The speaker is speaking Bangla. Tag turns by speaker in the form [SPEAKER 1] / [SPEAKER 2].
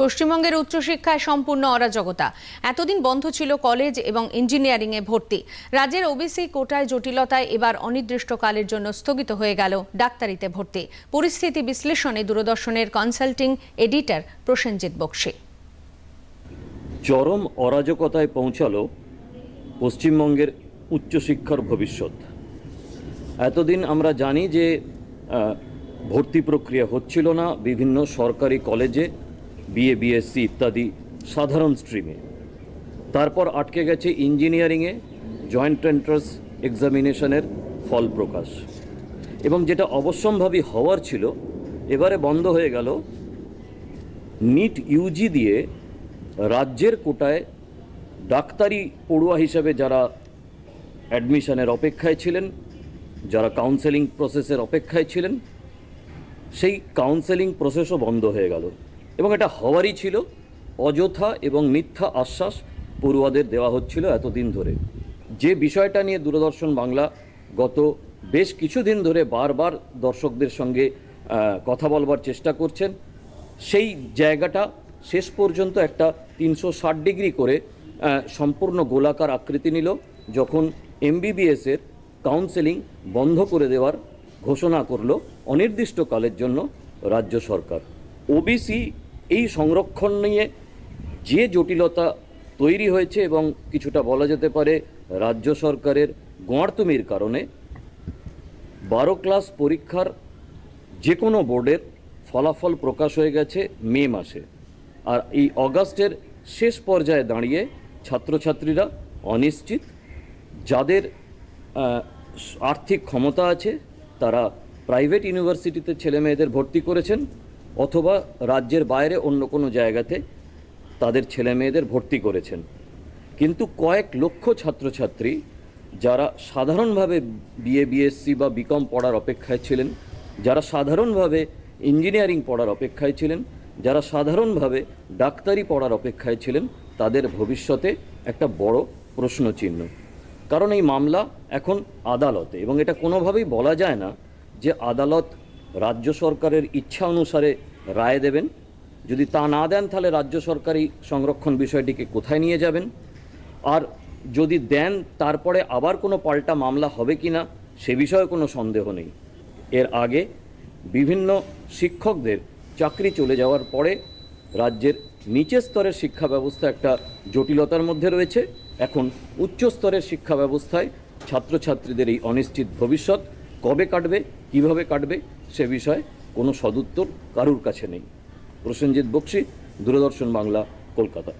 [SPEAKER 1] পশ্চিমবঙ্গের উচ্চশিক্ষায় সম্পূর্ণ অরাজকতা। এতদিন বন্ধ ছিল কলেজ এবং ইঞ্জিনিয়ারিংয়ে ভর্তি। রাজ্যের ওবিসি কোটায় জটিলতায় এবার অনির্দিষ্টকালের জন্য স্থগিত হয়ে গেল ডাক্তারিতে ভর্তি। পরিস্থিতি বিশ্লেষণে দূরদর্শনের কনসাল্টিং এডিটর প্রসেনজিৎ বক্সি।
[SPEAKER 2] চরম অরাজকতায় পৌঁছালো পশ্চিমবঙ্গের উচ্চশিক্ষার ভবিষ্যৎ। এতদিন আমরা জানি যে ভর্তি প্রক্রিয়া হচ্ছিল না। বিভিন্ন সরকারি কলেজে বিএ বিএসসি ইত্যাদি সাধারণ স্ট্রিমে তারপর আটকে গেছে ইঞ্জিনিয়ারিংয়ে জয়েন্ট এন্ট্রান্স এক্সামিনেশনের ফল প্রকাশ। এবং যেটা অবশ্যম্ভাবী হওয়ার ছিল, এবারে বন্ধ হয়ে গেল নিট ইউজি দিয়ে রাজ্যের কোটায় ডাক্তারি পড়ুয়া হিসেবে যারা অ্যাডমিশনের অপেক্ষায় ছিলেন, যারা কাউন্সেলিং প্রসেসের অপেক্ষায় ছিলেন, সেই কাউন্সেলিং প্রসেসও বন্ধ হয়ে গেল। এবং এটা হওয়ারই ছিল। অযথা এবং মিথ্যা আশ্বাস পড়ুয়াদের দেওয়া হচ্ছিল এতদিন ধরে। যে বিষয়টা নিয়ে দূরদর্শন বাংলা গত বেশ কিছুদিন ধরে বারবার দর্শকদের সঙ্গে কথা বলবার চেষ্টা করছেন, সেই জায়গাটা শেষ পর্যন্ত একটা তিনশো ষাট ডিগ্রি করে সম্পূর্ণ গোলাকার আকৃতি নিল, যখন এমবিবিএসের কাউন্সেলিং বন্ধ করে দেওয়ার ঘোষণা করল অনির্দিষ্টকালের জন্য রাজ্য সরকার। ওবিসি এই সংরক্ষণ নিয়ে যে জটিলতা তৈরি হয়েছে এবং কিছুটা বলা যেতে পারে রাজ্য সরকারের গোয়ার্তুমির কারণে, বারো ক্লাস পরীক্ষার যে কোনো বোর্ডের ফলাফল প্রকাশ হয়ে গেছে মে মাসে। আর এই অগাস্টের শেষ পর্যায়ে দাঁড়িয়ে ছাত্রছাত্রীরা অনিশ্চিত, যাদের আর্থিক ক্ষমতা আছে, তারা প্রাইভেট ইউনিভার্সিটিতে ছেলে মেয়েদের ভর্তি করেছেন। অথবা রাজ্যের বাইরে অন্য কোনো জায়গাতে তাদের ছেলে মেয়েদের ভর্তি করেছেন। কিন্তু কয়েক লক্ষ ছাত্রছাত্রী যারা সাধারণভাবে বিএ, বিএসসি বা বিকম পড়ার অপেক্ষায় ছিলেন, যারা সাধারণভাবে ইঞ্জিনিয়ারিং পড়ার অপেক্ষায় ছিলেন, যারা সাধারণভাবে ডাক্তারি পড়ার অপেক্ষায় ছিলেন, তাদের ভবিষ্যতে একটা বড় প্রশ্নচিহ্ন। কারণ এই মামলা এখন আদালতে এবং এটা কোনোভাবেই বলা যায় না যে আদালত রাজ্য সরকারের ইচ্ছা অনুসারে রায় দেবেন। যদি তা না দেন, তাহলে রাজ্য সরকারি সংরক্ষণ বিষয়টিকে কোথায় নিয়ে যাবেন? আর যদি দেন, তারপরে আবার কোনো পাল্টা মামলা হবে কি না, সে বিষয়ে কোনো সন্দেহ নেই। এর আগে বিভিন্ন শিক্ষকদের চাকরি চলে যাওয়ার পরে রাজ্যের নিচের স্তরের শিক্ষা ব্যবস্থা একটা জটিলতার মধ্যে রয়েছে। এখন উচ্চ স্তরের শিক্ষা ব্যবস্থায় ছাত্রছাত্রীদের এই অনিশ্চিত ভবিষ্যৎ কবে কাটবে, কীভাবে কাটবে, সে বিষয়ে কোনো সদুত্তর কারুর কাছে নেই। প্রসেনজিৎ বক্সি দূরদর্শন বাংলা কলকাতা।